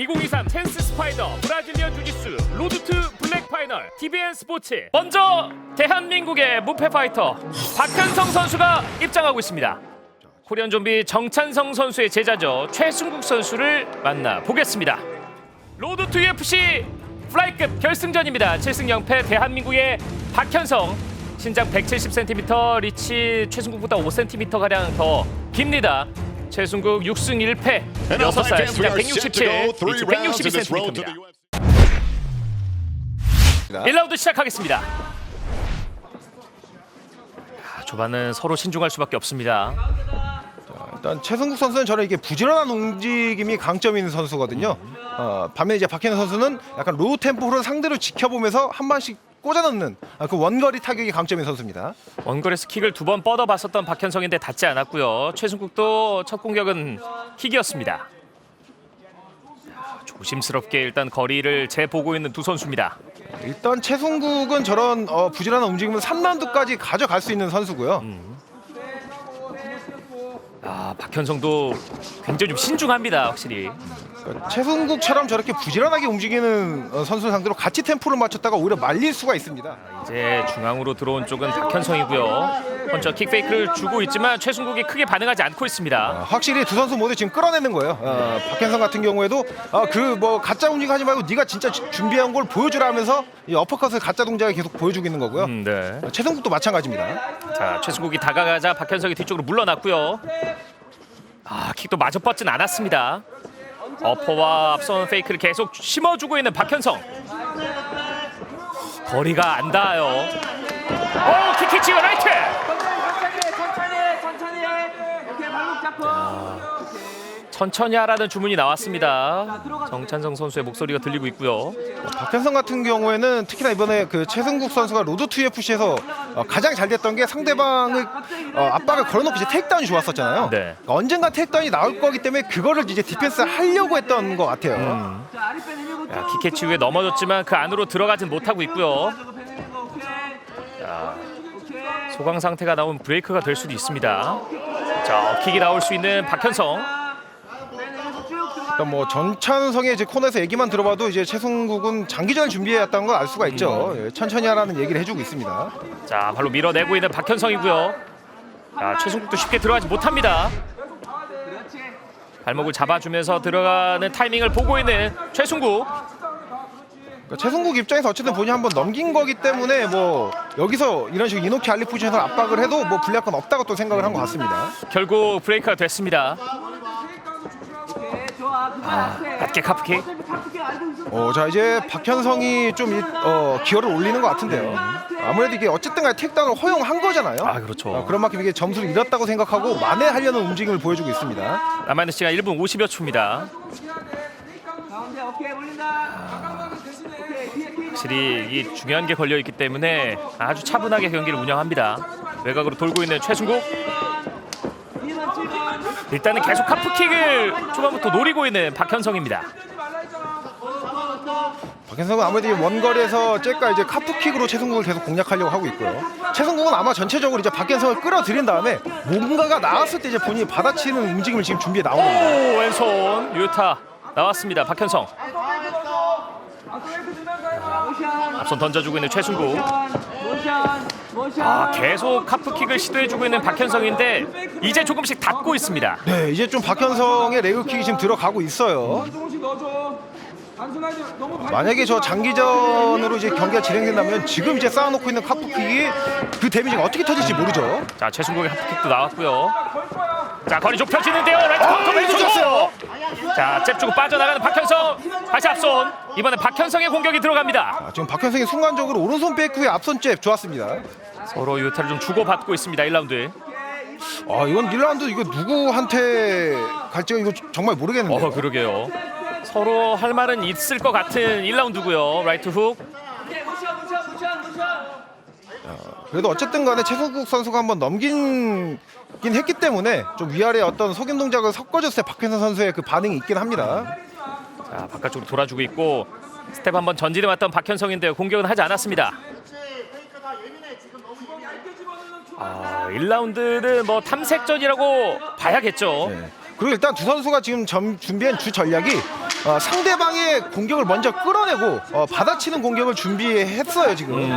2023 텐스 스파이더 브라질리언 주짓수 로드투 블랙 파이널 TVN 스포츠 먼저 대한민국의 무패 파이터 박현성 선수가 입장하고 있습니다. 코리안 좀비 정찬성 선수의 제자죠 최승국 선수를 만나 보겠습니다. 로드 투 UFC 플라이급 결승전입니다. 7승 0패 대한민국의 박현성 신장 170cm 리치 최승국보다 5cm 가량 더 깁니다. 최승국 6승 1패 And our 6살 five fans, we 신장 are set to 167 go three 리치 rounds in this road to 162cm입니다. the UFC. 1라운드 시작하겠습니다. 아, 초반은 서로 신중할 수밖에 없습니다. 일단 최승국 선수는 저는 이게 부지런한 움직임이 강점인 선수거든요. 어, 반면에 이제 박현우 선수는 약간 로우 템포를 상대로 지켜보면서 한 번씩 꽂아넣는 아, 그 원거리 타격이 강점인 선수입니다. 원거리에서 킥을 두 번 뻗어봤었던 박현성인데 닿지 않았고요. 최승국도 첫 공격은 킥이었습니다. 자, 조심스럽게 일단 거리를 재보고 있는 두 선수입니다. 일단 최승국은 저런 어, 부지런한 움직임을 3라운드까지 가져갈 수 있는 선수고요. 아, 박현성도 굉장히 좀 신중합니다, 확실히. 그러니까 최승국처럼 저렇게 부지런하게 움직이는 어, 선수 상대로 같이 템포를 맞췄다가 오히려 말릴 수가 있습니다. 이제 중앙으로 들어온 쪽은 박현성이고요. 먼저 킥페이크를 주고 있지만 최승국이 크게 반응하지 않고 있습니다. 어, 확실히 두 선수 모두 지금 끌어내는 거예요. 어, 박현성 같은 경우에도 그뭐 가짜 움직임하지 말고 네가 진짜 지- 준비한 걸 보여주라 하면서 이 어퍼컷을 가짜 동작을 계속 보여주고 있는 거고요. 음, 네. 어, 최승국도 마찬가지입니다. 자, 최승국이 다가가자 박현성이 뒤쪽으로 물러났고요. 아, 킥도 마저 뻗진 않았습니다. 어퍼와 앞선 페이크를 계속 심어주고 있는 박현성. 거리가 안 닿아요. 오, 킥키치가 라이트! 천천히 천천히 천천히 오케이 발목 잡고 천천히 하라는 주문이 나왔습니다. 정찬성 선수의 목소리가 들리고 있고요. 박현성 같은 경우에는 특히나 이번에 그 최승국 선수가 로드 투 UFC에서 어, 가장 잘 됐던 게 상대방을 어, 압박을 걸어놓고 이제 테이크다운이 좋았었잖아요. 네. 그러니까 언젠가 테이크다운이 나올 거기 때문에 그거를 이제 디펜스 하려고 했던 것 같아요. 음. 야, 킥캐치 후에 넘어졌지만 그 안으로 들어가진 못하고 있고요. 오케이 소강 상태가 나온 브레이크가 될 수도 있습니다. 자, 킥이 나올 수 있는 박현성. 일단 뭐 전찬성의 이제 코너에서 얘기만 들어봐도 이제 최승국은 장기전을 준비해왔다는 걸 알 수가 있죠. 예, 천천히 하라는 얘기를 해주고 있습니다. 자, 발로 밀어내고 있는 박현성이고요. 자, 최승국도 쉽게 들어가지 못합니다. 발목을 잡아주면서 들어가는 타이밍을 보고 있는 최승국. 그러니까 최승국 입장에서 어쨌든 본인이 한번 넘긴 거기 때문에 뭐 여기서 이런 식으로 이노키 알리 포지션에서 압박을 해도 뭐 불리할 건 없다고 또 생각을 한 것 같습니다. 결국 브레이크가 됐습니다. 카프킥 알고 있어 어, 자 이제 박현성이 좀 이- 어, 기어를 올리는 것 같은데요. 아무래도 이게 어쨌든 간에 택다운을 허용한 거잖아요. 아, 그렇죠. 어, 그런 만큼 이게 점수를 잃었다고 생각하고 만회하려는 움직임을 보여주고 있습니다. 남아있는 시간 1분 50여 초입니다. 가운데 오케이 올린다 오케이 뒤에 뒤에 확실히 이 중요한 게 걸려 있기 때문에 아주 차분하게 경기를 운영합니다. 외곽으로 돌고 있는 최승국. 2번 7번 일단은 계속 카프킥을 초반부터 노리고 있는 박현성입니다. 박현성은 아무래도 이 원거리에서 잭과 이제 카프킥으로 최승국을 계속 공략하려고 하고 있고요. 최승국은 아마 전체적으로 이제 박현성을 끌어들인 다음에 뭔가가 나왔을 때 이제 본인이 받아치는 움직임을 지금 준비해 나오는. 오 왼손 유타 나왔습니다. 박현성 앞선 던져주고 있는 최승국. 모션 아 계속 카프킥을 시도해주고 있는 박현성인데 이제 조금씩 닫고 있습니다. 네, 이제 좀 박현성의 레그킥이 지금 들어가고 있어요. 조금씩 넣어줘 단순하지 너무 만약에 저 장기전으로 이제 경기가 진행된다면 지금 이제 쌓아놓고 있는 카프킥이 그 데미지가 어떻게 터질지 모르죠. 자 최승국의 카프킥도 나왔고요. 자 거리 좁혀지는데요. 라이트 카운터 왼손 줬어요. 자잽 주고 빠져나가는 박현성 다시 앞손 이번에 박현성의 공격이 들어갑니다. 아, 지금 박현성이 순간적으로 오른손 백후의 앞손 잽 좋았습니다. 서로 유타를 좀 주고받고 있습니다. 1라운드. 아 이건 1라운드 이거 누구한테 갈지가 이거 정말 모르겠는데. 어 그러게요. 서로 할 말은 있을 것 같은 1라운드고요. 라이트 훅. 모션 모션 모션 모션 그래도 어쨌든 간에 최승국 선수가 한번 넘긴 긴 했기 때문에 좀 위아래 어떤 속임 동작을 섞어줬을 때 박현성 선수의 그 반응이 있긴 합니다. 자 바깥쪽으로 돌아주고 있고 스텝 한번 전진해 왔던 박현성인데요. 공격은 하지 않았습니다. 아 1라운드는 뭐 탐색전이라고 봐야겠죠. 네. 그리고 일단 두 선수가 지금 점, 준비한 주 전략이 어, 상대방의 공격을 먼저 끌어내고 어, 받아치는 공격을 준비했어요 지금. 네.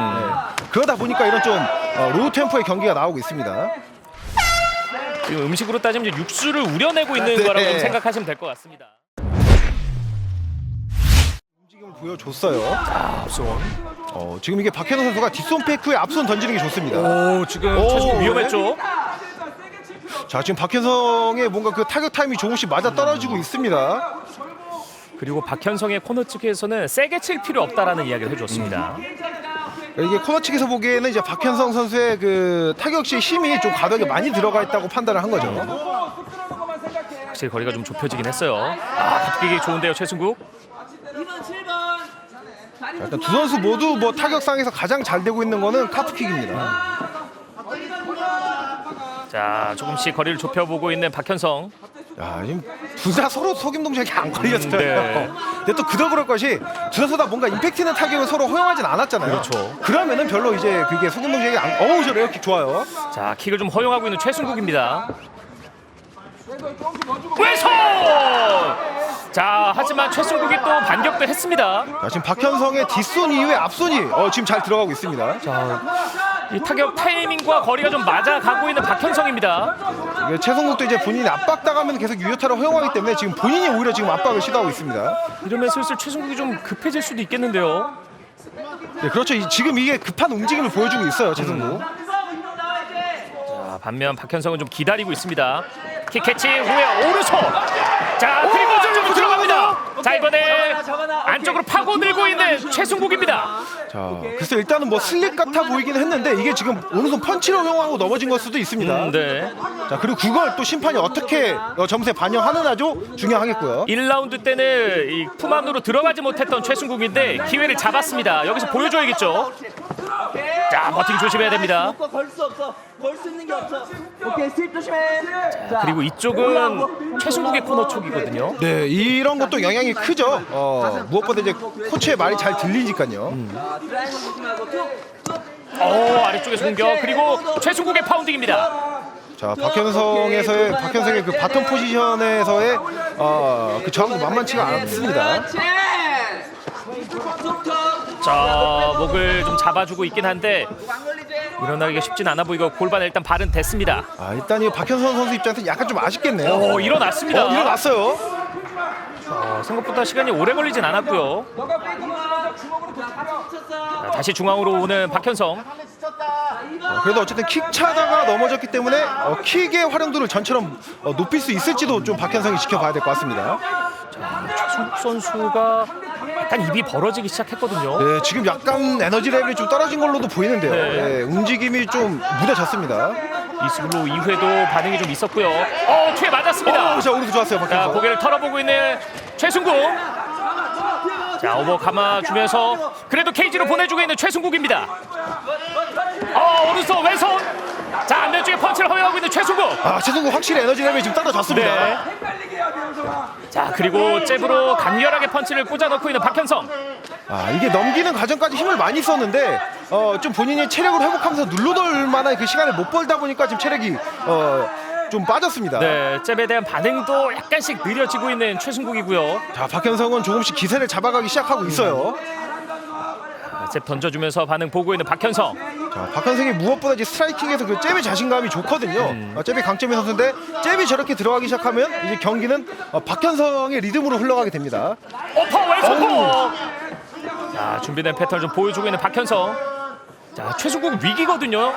그러다 보니까 이런 좀 어, 로우 템포의 경기가 나오고 있습니다. 지금 음식으로 따지면 이제 육수를 우려내고 있는 네. 거라고 좀 생각하시면 될 것 같습니다. 움직임을 보여줬어요. 앞손. 어, 지금 이게 박현우 선수가 뒷손 페이크에 앞손 던지는 게 좋습니다. 오 지금 오, 네. 위험했죠. 자 지금 박현성의 뭔가 그 타격 타임이 조금씩 맞아 떨어지고 있습니다. 그리고 박현성의 코너 측에서는 세게 칠 필요 없다라는 이야기를 해줬습니다. 이게 코너 측에서 보기에는 이제 박현성 선수의 그 타격시의 힘이 좀 과도하게 많이 들어가 있다고 판단을 한 거죠. 확실히 거리가 좀 좁혀지긴 했어요. 아 갑자기 좋은데요 최승국. 2번 7번 일단 두 선수 모두 뭐 타격상에서 가장 잘 되고 있는 거는 카프킥입니다. 자 조금씩 거리를 좁혀보고 있는 박현성. 야, 지금 둘다 서로 속임 동작이 안 걸렸어요. 음, 네. 근데 또 그럴 것이 두 선수 다 뭔가 임팩트 있는 타격을 서로 허용하진 않았잖아요. 그렇죠. 그러면은 별로 이제 그게 속임 동작이 안. 어우 저 레어킥 좋아요. 자 킥을 좀 허용하고 있는 최승국입니다. 왼손! 자 하지만 최승국이 또 반격도 했습니다. 자, 지금 박현성의 뒷손 이후에 앞손이 어, 지금 잘 들어가고 있습니다. 이 타격 타이밍과 거리가 좀 맞아가고 있는 박현성입니다. 이게 최성국도 이제 본인이 압박당하면 계속 유효타를 허용하기 때문에 지금 본인이 오히려 지금 압박을 시도하고 있습니다. 이러면 슬슬 최승국이 좀 급해질 수도 있겠는데요. 네, 그렇죠. 이- 지금 이게 급한 움직임을 보여주고 있어요, 최성국. 자, 반면 박현성은 좀 기다리고 있습니다. 킥 캐치 후에 오른손. 자 그리고 안쪽으로 들어갑니다. 자 이번에 안쪽으로 파고들고 있는 최승국입니다. 자, 글쎄 일단은 뭐 슬립 같아 보이긴 했는데 이게 지금 오른손 펀치를 허용하고 넘어진 걸 수도 있습니다. 음, 네. 자, 그리고 그걸 또 심판이 어떻게 어, 점수에 반영하느냐도 중요하겠고요. 1라운드 때는 이품 안으로 들어가지 못했던 최승국인데 기회를 잡았습니다. 여기서 보여줘야겠죠. 자 버팅 조심해야 됩니다. 걸수 없어 걸 수 있는 게 없어 오케이 스입 조심해 자, 그리고 이쪽은 최승국의 코너 쪽이거든요. 네, 이런 것도 영향이 크죠. 어, 무엇보다 이제 코치의 말이 잘 들리니까요. 자, 드라이버 조심하고 툭툭 오 아래쪽에서 공격 그리고 최승국의 파운딩입니다. 자, 박현성에서의 박현성의 그 바텀 포지션에서의 어, 그 저항도 만만치가 않습니다. 그렇지 자 목을 좀 잡아주고 있긴 한데 일어나기가 쉽진 않아 보이고 골반 일단 발은 됐습니다. 아, 일단 이 박현성 선수 입장에서 약간 좀 아쉽겠네요. 오 일어났습니다. 어, 일어났어요. 어, 생각보다 시간이 오래 걸리진 않았고요. 자, 다시 중앙으로 오는 박현성. 그래도 어쨌든 킥 차다가 넘어졌기 때문에 어, 킥의 활용도를 전처럼 어, 높일 수 있을지도 좀 박현성이 지켜봐야 될 것 같습니다. 최승국 선수가 약간 입이 벌어지기 시작했거든요. 네, 지금 약간 에너지 레벨이 좀 떨어진 걸로도 보이는데요. 네. 네, 움직임이 좀 무뎌졌습니다. 이스블로 이후에도 반응이 좀 있었고요. 어, 뒤에 맞았습니다. 어, 자, 오른쪽 좋았어요, 자, 박현성. 고개를 털어보고 있는 최승국. 자, 오버 감아주면서 그래도 케이지로 보내주고 있는 최승국입니다. 어, 오른손 왼손. 자, 안면 쪽에 펀치를 허용하고 있는 최승국. 아, 최성국 확실히 에너지 레벨이 좀 떨어졌습니다. 네. 자, 그리고 잽으로 강렬하게 펀치를 꽂아넣고 있는 박현성. 아, 이게 넘기는 과정까지 힘을 많이 썼는데 어, 좀 본인이 체력을 회복하면서 눌러돌 만한 그 시간을 못 벌다 보니까 지금 체력이 어, 좀 빠졌습니다. 네, 잽에 대한 반응도 약간씩 느려지고 있는 최승국이고요. 자, 박현성은 조금씩 기세를 잡아가기 시작하고 있어요. 자, 잽 던져주면서 반응 보고 있는 박현성. 자, 박현성이 무엇보다 이제 스트라이킹에서 그 잽의 자신감이 좋거든요. 어, 잽이 강점의 선수인데 잽이 저렇게 들어가기 시작하면 이제 경기는 어, 박현성의 리듬으로 흘러가게 됩니다. 오퍼 왼손포. 자 준비된 패턴 좀 보여주고 있는 박현성. 자 최수국 위기거든요.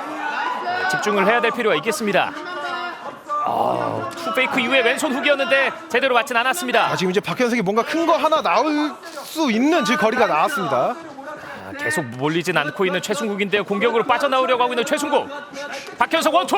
집중을 해야 될 필요가 있겠습니다. 아, 투 페이크 이후에 왼손 훅이었는데 제대로 맞진 않았습니다. 아, 지금 이제 박현성이 뭔가 큰 거 하나 나올 수 있는 지 거리가 나왔습니다. 아, 계속 몰리진 않고 있는 최승국인데요. 공격으로 빠져나오려고 하고 있는 최승국. 박현성 원투.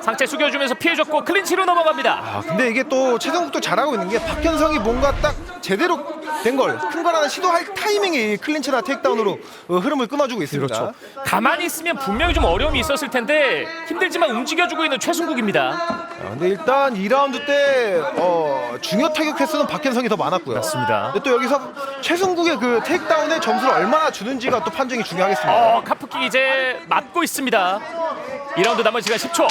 상체 숙여주면서 피해줬고 클린치로 넘어갑니다. 아, 근데 이게 또 최성국도 잘하고 있는 게 박현성이 뭔가 딱 제대로 된 걸 큰 걸 하나 시도할 타이밍에 이 클린치나 테이크다운으로 어, 흐름을 끊어주고 있습니다. 그렇죠. 가만히 있으면 분명히 좀 어려움이 있었을 텐데 힘들지만 움직여주고 있는 최승국입니다. 아, 근데 일단 2라운드 때 어, 중요 타격 횟수는 박현성이 더 많았고요. 맞습니다. 근데 또 여기서 최승국의 그 테이크다운의 점수를 얼마나 주는지가 또 판정이 중요하겠습니다. 어, 카프킥 이제 맞고 있습니다. 2라운드 남은 시간 10초.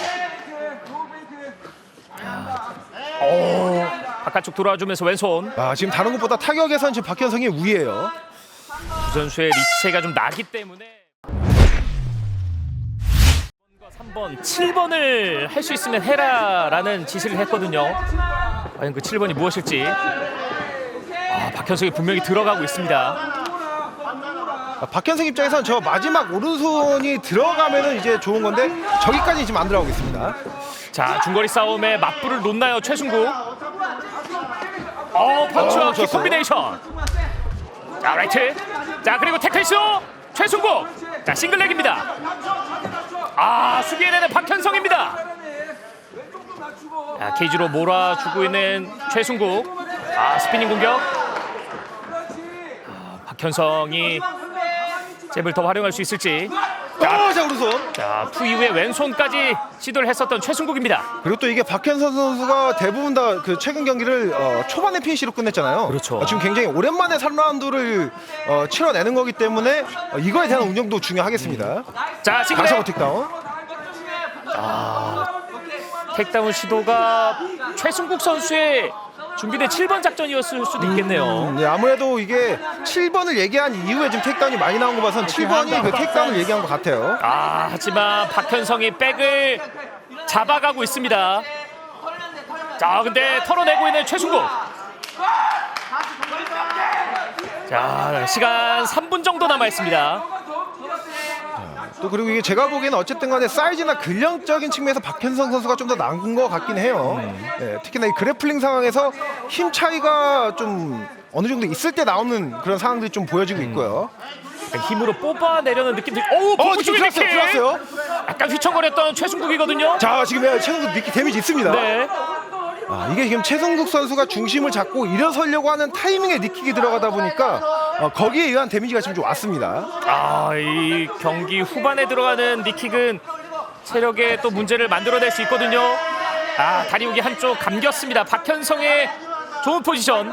오, 바깥쪽 돌아주면서 왼손 아, 지금 다른 것보다 타격에선 지금 박현성이 우위예요. 두 선수의 리치가 좀 나기 때문에 3번, 7번을 할 수 있으면 해라라는 지시를 했거든요. 과연 그 7번이 무엇일지. 아, 박현석이 분명히 들어가고 있습니다. 아, 박현성 입장에선 저 마지막 오른손이 들어가면은 이제 좋은 건데 저기까지 지금 안 들어가고 있습니다. 자, 중거리 싸움에 맞불을 놓나요, 최순국? 어, 펀치와 어, 킥 좋았어요. 콤비네이션. 자, 라이트. 자, 그리고 태클쇼 최순국. 자, 싱글렉입니다. 아, 수비해내는 박현성입니다. 자, 케이지로 몰아주고 있는 최순국. 아, 스피닝 공격. 아, 박현성이 잽을 더 활용할 수 있을지. 자, 자 오른손. 자, 투 이후에 왼손까지 시도를 했었던 최순국입니다. 그리고 또 이게 박현선 선수가 대부분 다 그 최근 경기를 어, 초반에 피니시로 끝냈잖아요. 그렇죠. 어, 지금 굉장히 오랜만에 3라운드를 어, 치러내는 거기 때문에 어, 이거에 대한 운영도 중요하겠습니다. 자, 다시 싱글렉. 한번 틱다운. 택다운 시도가 최순국 선수의 준비된 7번 작전이었을 수도 있겠네요. 음, 네, 아무래도 이게 7번을 얘기한 이후에 지금 택다운이 많이 나온 거 봐선 7번이 그 택다운을 얘기한 것 같아요. 아, 하지만 박현성이 백을 잡아가고 있습니다. 자, 근데 털어내고 있는 최순국. 자, 시간 3분 정도 남아 있습니다. 또 그리고 이게 제가 보기에는 어쨌든 간에 사이즈나 근력적인 측면에서 박현성 선수가 좀 더 나은 것 같긴 해요. 네, 특히나 이 그래플링 상황에서 힘 차이가 좀 어느 정도 있을 때 나오는 그런 상황들이 좀 보여지고 있고요. 힘으로 뽑아내려는 느낌도. 오, 어, 지금 쪽에 들어왔어요. 들어왔어요. 약간 휘청거렸던 최순국이거든요. 자, 지금 최승국 니키 데미지 있습니다. 네. 아, 이게 지금 최승국 선수가 중심을 잡고 일어서려고 하는 타이밍에 니킥이 들어가다 보니까 어, 거기에 의한 데미지가 지금 좀 왔습니다. 아, 이 경기 후반에 들어가는 니킥은 체력에 또 문제를 만들어낼 수 있거든요. 아, 다리 우기 한쪽 감겼습니다. 박현성의 좋은 포지션.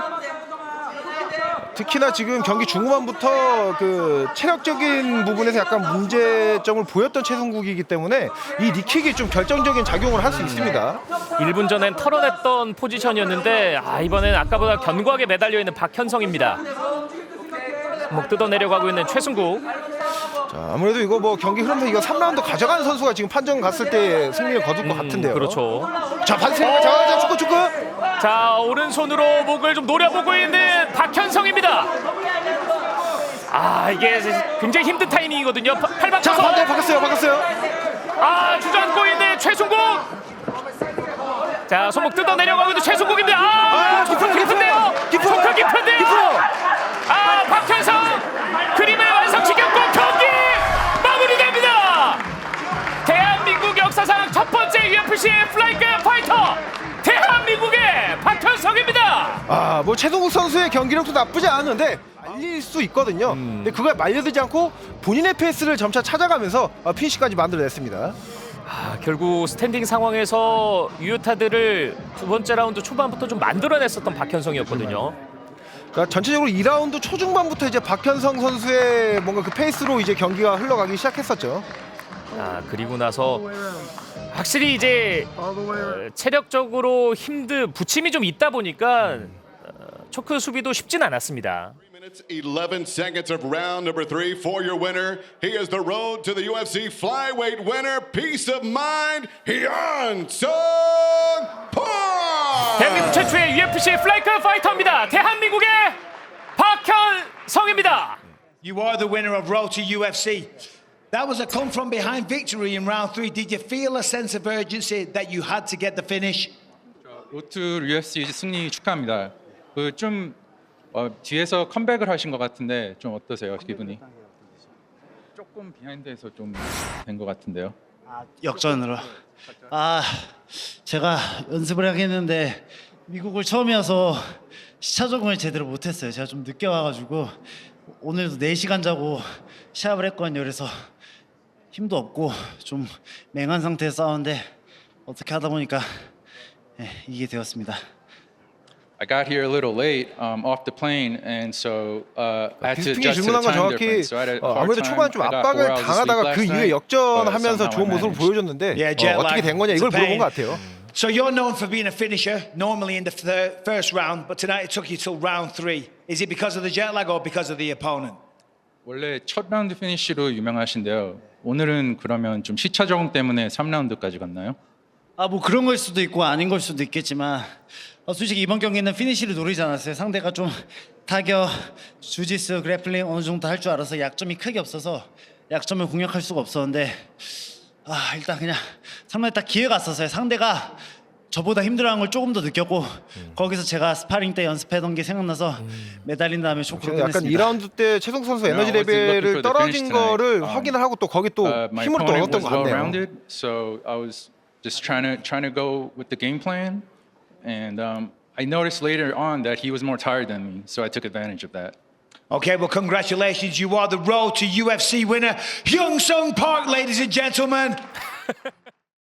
특히나 지금 경기 중후반부터 그 체력적인 부분에서 약간 문제점을 보였던 최승국이기 때문에 이 니킥이 좀 결정적인 작용을 할 수 있습니다. 1분 전엔 털어냈던 포지션이었는데 아, 이번엔 아까보다 견고하게 매달려 있는 박현성입니다. 목 뜯어내려고 하고 있는 최승국. 자, 아무래도 이거 뭐 경기 흐름에서 이거 3라운드 가져가는 선수가 지금 판정 갔을 때 승리를 거둘 것 같은데요. 그렇죠. 자, 반세. 자, 자, 축구 축구. 자 오른손으로 목을 좀 노려보고 있는 박현성입니다. 아 이게 굉장히 힘든 타이밍이거든요. 파- 팔 자, 바꿔서 반대 바꿨어요. 바꿨어요. 아 주저앉고 있는 최순국. 자 손목 뜯어 내려가고 있는 최순국입니다. 아, 아, 깊은 깊어, 깊은데요. 깊어. 손끝 깊은데요. 깊어. 아 박현성 그림을 완성시켰고 경기 마무리됩니다. 대한민국 역사상 첫 번째 UFC 플라이급 파이터 대한민국의 박현성입니다. 아, 뭐 최동국 선수의 경기력도 나쁘지 않은데 말릴 수 있거든요. 근데 그걸 말려들지 않고 본인의 페이스를 점차 찾아가면서 어, 피니시까지 만들어냈습니다. 아, 결국 스탠딩 상황에서 유효타들을 두 번째 라운드 초반부터 좀 만들어냈었던 박현성이었거든요. 그러니까 전체적으로 2라운드 초중반부터 이제 박현성 선수의 뭔가 그 페이스로 이제 경기가 흘러가기 시작했었죠. 아, 그리고 나서 확실히 이제 어, 체력적으로 힘든 부침이 좀 있다 보니까 어, 초크 수비도 쉽진 않았습니다. minutes, 11 seconds of round number three for your winner. He is the road to the UFC flyweight winner. Peace of mind, Hyun. 대한민국 최초의 UFC 플라이크 파이터입니다. 대한민국의 박현성입니다. You are the winner of Road to UFC. That was a come from behind victory in round three. Did you feel a sense of urgency that you had to get the finish? 로트 UFC 승리 축하합니다. 그좀 어, 뒤에서 컴백을 하신 것 같은데 좀 어떠세요 기분이? 조금 비하인드에서 좀 된 것 같은데요. 역전으로. 아, 제가 연습을 하겠는데 미국을 처음이어서 시차 적응을 제대로 못했어요. 제가 좀 늦게 와가지고 오늘도 4시간 자고 시합을 했거든요. 그래서 힘도 없고 좀 맹한 상태에서 싸웠는데 어떻게 하다 보니까 예, 이게 되었습니다. I got here a little late um, off the plane, and so uh, I had to adjust to the 질문한 건 time 정확히 difference. So I had a 어, hard 아무래도 time. 초반 좀 I got 압박을 four hours of sleep 당하다가 그 last 이후에 night, but 역전하면서 somehow 좋은 I 모습을 managed. 보여줬는데 Yeah, 어, jet 어떻게. 된 거냐 It's 이걸 물어본 pain. 것 같아요. So you're known for being a finisher, normally in the thir- first round, but tonight it took you till round three. Is it because of the jet lag or because of the opponent? 원래 첫 라운드 피니쉬로 유명하신데요. 오늘은 그러면 좀 시차 적응 때문에 3라운드까지 갔나요? 아 뭐 그런 걸 수도 있고 아닌 걸 수도 있겠지만 어, 솔직히 이번 경기는 피니시를 노리지 않았어요. 상대가 좀 타격, 주짓수, 그래플링 어느 정도 할 줄 알아서 약점이 크게 없어서 약점을 공략할 수가 없었는데 아 일단 그냥 3라운드 딱 기회가 왔었어요. 상대가 저보다 힘들어하는 걸 조금 더 느꼈고 거기서 제가 스파링 때 연습했던 게 생각나서 매달린 다음에 쇼크로 약간 끝냈습니다. 2라운드 때 최성국 선수 에너지 No, I was looking 레벨을 for the 떨어진 finish tonight. 거를 Um, 확인을 하고 또 거기 또 Uh, my 힘을 또 opponent 얻었던 was 것 well 같네요. rounded, so I was just trying to trying to go with the game plan, and um, I noticed later on that he was more tired than me, so I took advantage of that. Okay, well, congratulations. You are the road to UFC winner, Hyung Sung Park, ladies and gentlemen.